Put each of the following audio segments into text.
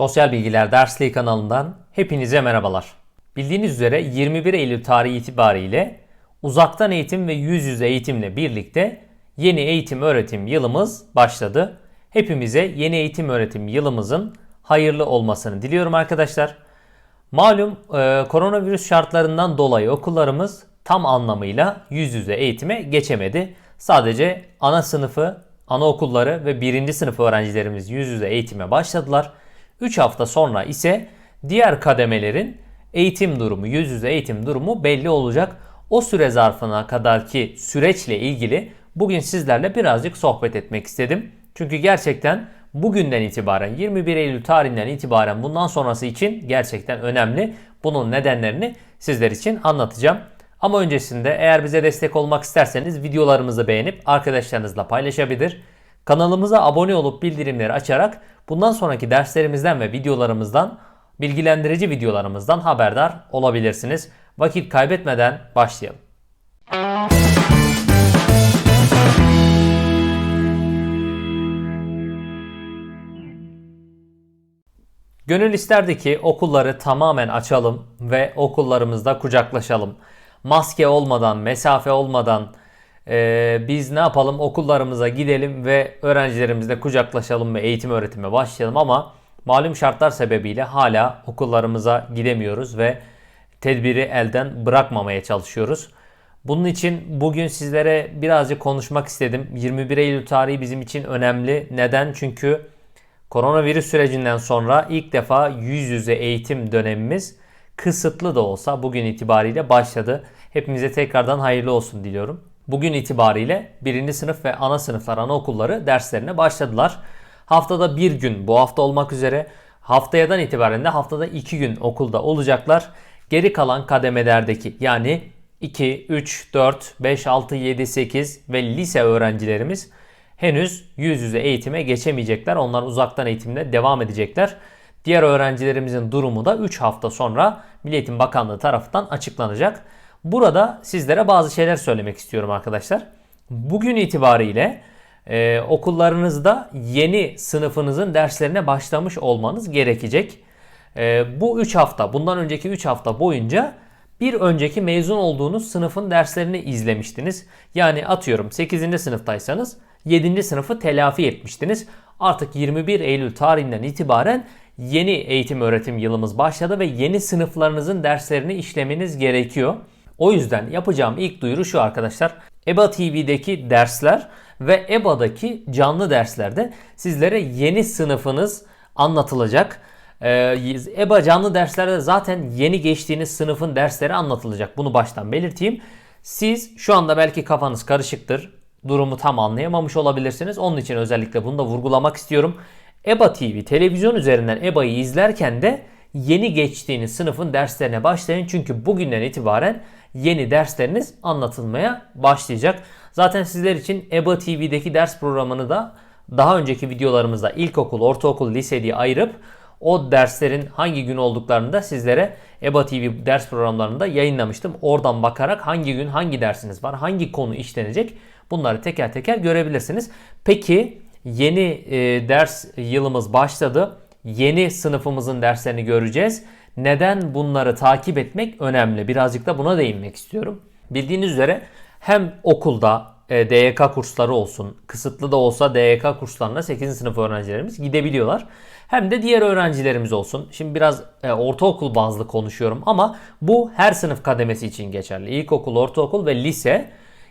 Sosyal Bilgiler Dersliği kanalından hepinize merhabalar. Bildiğiniz üzere 21 Eylül tarihi itibariyle uzaktan eğitim ve yüz yüze eğitimle birlikte yeni eğitim öğretim yılımız başladı. Hepimize yeni eğitim öğretim yılımızın hayırlı olmasını diliyorum arkadaşlar. Malum e, koronavirüs şartlarından dolayı okullarımız tam anlamıyla yüz yüze eğitime geçemedi. Sadece ana sınıfı, anaokulları ve birinci sınıf öğrencilerimiz yüz yüze eğitime başladılar. 3 hafta sonra ise diğer kademelerin eğitim durumu, yüz yüze eğitim durumu belli olacak. O süre zarfına kadarki süreçle ilgili bugün sizlerle birazcık sohbet etmek istedim. Çünkü gerçekten bugünden itibaren 21 Eylül tarihinden itibaren bundan sonrası için gerçekten önemli. Bunun nedenlerini sizler için anlatacağım. Ama öncesinde eğer bize destek olmak isterseniz videolarımızı beğenip arkadaşlarınızla paylaşabilir. Kanalımıza abone olup bildirimleri açarak bundan sonraki derslerimizden ve videolarımızdan bilgilendirici videolarımızdan haberdar olabilirsiniz. Vakit kaybetmeden başlayalım. Gönül isterdi ki okulları tamamen açalım ve okullarımızda kucaklaşalım. Maske olmadan, mesafe olmadan e, biz ne yapalım okullarımıza gidelim ve öğrencilerimizle kucaklaşalım ve eğitim öğretime başlayalım ama malum şartlar sebebiyle hala okullarımıza gidemiyoruz ve tedbiri elden bırakmamaya çalışıyoruz. Bunun için bugün sizlere birazcık konuşmak istedim. 21 Eylül tarihi bizim için önemli. Neden? Çünkü Koronavirüs sürecinden sonra ilk defa yüz yüze eğitim dönemimiz kısıtlı da olsa bugün itibariyle başladı. Hepimize tekrardan hayırlı olsun diliyorum. Bugün itibariyle birinci sınıf ve ana sınıflar anaokulları derslerine başladılar. Haftada bir gün bu hafta olmak üzere haftayadan itibaren de haftada iki gün okulda olacaklar. Geri kalan kademelerdeki yani 2, 3, 4, 5, 6, 7, 8 ve lise öğrencilerimiz henüz yüz yüze eğitime geçemeyecekler. Onlar uzaktan eğitimle devam edecekler. Diğer öğrencilerimizin durumu da 3 hafta sonra Milli Eğitim Bakanlığı tarafından açıklanacak. Burada sizlere bazı şeyler söylemek istiyorum arkadaşlar. Bugün itibariyle e, okullarınızda yeni sınıfınızın derslerine başlamış olmanız gerekecek. E, bu 3 hafta, bundan önceki 3 hafta boyunca bir önceki mezun olduğunuz sınıfın derslerini izlemiştiniz. Yani atıyorum 8. sınıftaysanız 7. sınıfı telafi etmiştiniz. Artık 21 Eylül tarihinden itibaren yeni eğitim öğretim yılımız başladı ve yeni sınıflarınızın derslerini işlemeniz gerekiyor. O yüzden yapacağım ilk duyuru şu arkadaşlar. EBA TV'deki dersler ve EBA'daki canlı derslerde sizlere yeni sınıfınız anlatılacak. Ee, EBA canlı derslerde zaten yeni geçtiğiniz sınıfın dersleri anlatılacak. Bunu baştan belirteyim. Siz şu anda belki kafanız karışıktır durumu tam anlayamamış olabilirsiniz. Onun için özellikle bunu da vurgulamak istiyorum. EBA TV televizyon üzerinden EBA'yı izlerken de yeni geçtiğiniz sınıfın derslerine başlayın. Çünkü bugünden itibaren yeni dersleriniz anlatılmaya başlayacak. Zaten sizler için EBA TV'deki ders programını da daha önceki videolarımızda ilkokul, ortaokul, lise diye ayırıp o derslerin hangi gün olduklarını da sizlere EBA TV ders programlarında yayınlamıştım. Oradan bakarak hangi gün hangi dersiniz var, hangi konu işlenecek bunları teker teker görebilirsiniz. Peki yeni e, ders yılımız başladı. Yeni sınıfımızın derslerini göreceğiz. Neden bunları takip etmek önemli? Birazcık da buna değinmek istiyorum. Bildiğiniz üzere hem okulda e, DYK kursları olsun, kısıtlı da olsa DYK kurslarına 8. sınıf öğrencilerimiz gidebiliyorlar. Hem de diğer öğrencilerimiz olsun. Şimdi biraz e, ortaokul bazlı konuşuyorum ama bu her sınıf kademesi için geçerli. İlkokul, ortaokul ve lise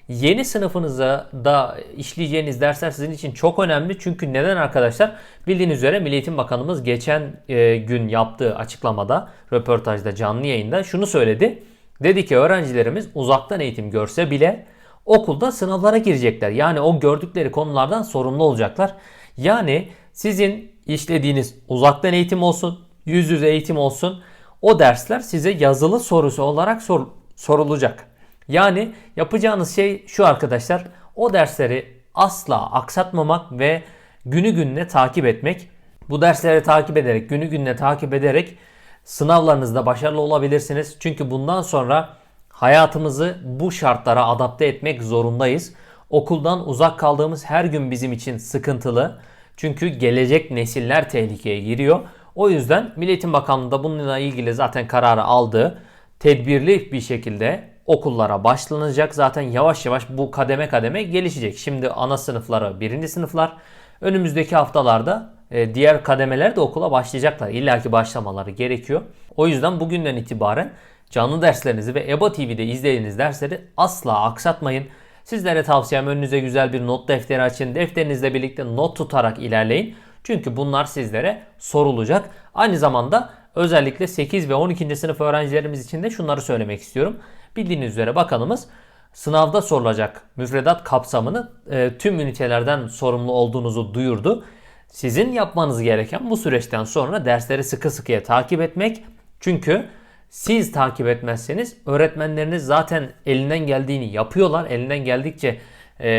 yeni sınıfınıza da işleyeceğiniz dersler sizin için çok önemli. Çünkü neden arkadaşlar? Bildiğiniz üzere Milli Eğitim Bakanımız geçen e, gün yaptığı açıklamada, röportajda, canlı yayında şunu söyledi. Dedi ki öğrencilerimiz uzaktan eğitim görse bile okulda sınavlara girecekler. Yani o gördükleri konulardan sorumlu olacaklar. Yani sizin işlediğiniz uzaktan eğitim olsun, yüz yüze eğitim olsun o dersler size yazılı sorusu olarak sor, sorulacak. Yani yapacağınız şey şu arkadaşlar. O dersleri asla aksatmamak ve günü gününe takip etmek. Bu dersleri takip ederek, günü gününe takip ederek sınavlarınızda başarılı olabilirsiniz. Çünkü bundan sonra hayatımızı bu şartlara adapte etmek zorundayız. Okuldan uzak kaldığımız her gün bizim için sıkıntılı. Çünkü gelecek nesiller tehlikeye giriyor. O yüzden Milli Eğitim Bakanlığı da bununla ilgili zaten kararı aldı. Tedbirli bir şekilde okullara başlanacak. Zaten yavaş yavaş bu kademe kademe gelişecek. Şimdi ana sınıfları birinci sınıflar. Önümüzdeki haftalarda e, diğer kademeler de okula başlayacaklar. İlla ki başlamaları gerekiyor. O yüzden bugünden itibaren canlı derslerinizi ve EBA TV'de izlediğiniz dersleri asla aksatmayın. Sizlere tavsiyem önünüze güzel bir not defteri açın. Defterinizle birlikte not tutarak ilerleyin. Çünkü bunlar sizlere sorulacak. Aynı zamanda özellikle 8 ve 12. sınıf öğrencilerimiz için de şunları söylemek istiyorum. Bildiğiniz üzere bakanımız sınavda sorulacak müfredat kapsamını e, tüm ünitelerden sorumlu olduğunuzu duyurdu. Sizin yapmanız gereken bu süreçten sonra dersleri sıkı sıkıya takip etmek. Çünkü siz takip etmezseniz öğretmenleriniz zaten elinden geldiğini yapıyorlar. Elinden geldikçe e,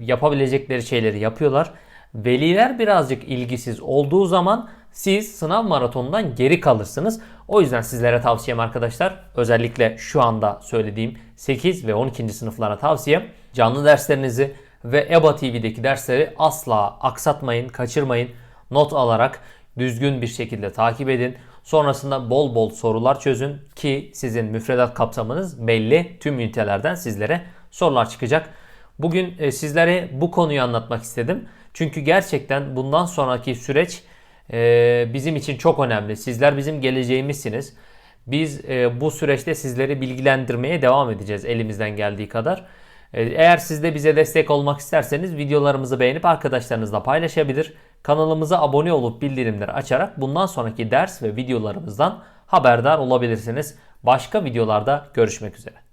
yapabilecekleri şeyleri yapıyorlar. Veliler birazcık ilgisiz olduğu zaman siz sınav maratonundan geri kalırsınız. O yüzden sizlere tavsiyem arkadaşlar özellikle şu anda söylediğim 8 ve 12. sınıflara tavsiyem canlı derslerinizi ve EBA TV'deki dersleri asla aksatmayın, kaçırmayın. Not alarak düzgün bir şekilde takip edin. Sonrasında bol bol sorular çözün ki sizin müfredat kapsamınız belli. Tüm ünitelerden sizlere sorular çıkacak. Bugün e, sizlere bu konuyu anlatmak istedim. Çünkü gerçekten bundan sonraki süreç e, bizim için çok önemli. Sizler bizim geleceğimizsiniz. Biz e, bu süreçte sizleri bilgilendirmeye devam edeceğiz elimizden geldiği kadar. E, Eğer siz de bize destek olmak isterseniz videolarımızı beğenip arkadaşlarınızla paylaşabilir. Kanalımıza abone olup bildirimleri açarak bundan sonraki ders ve videolarımızdan haberdar olabilirsiniz. Başka videolarda görüşmek üzere.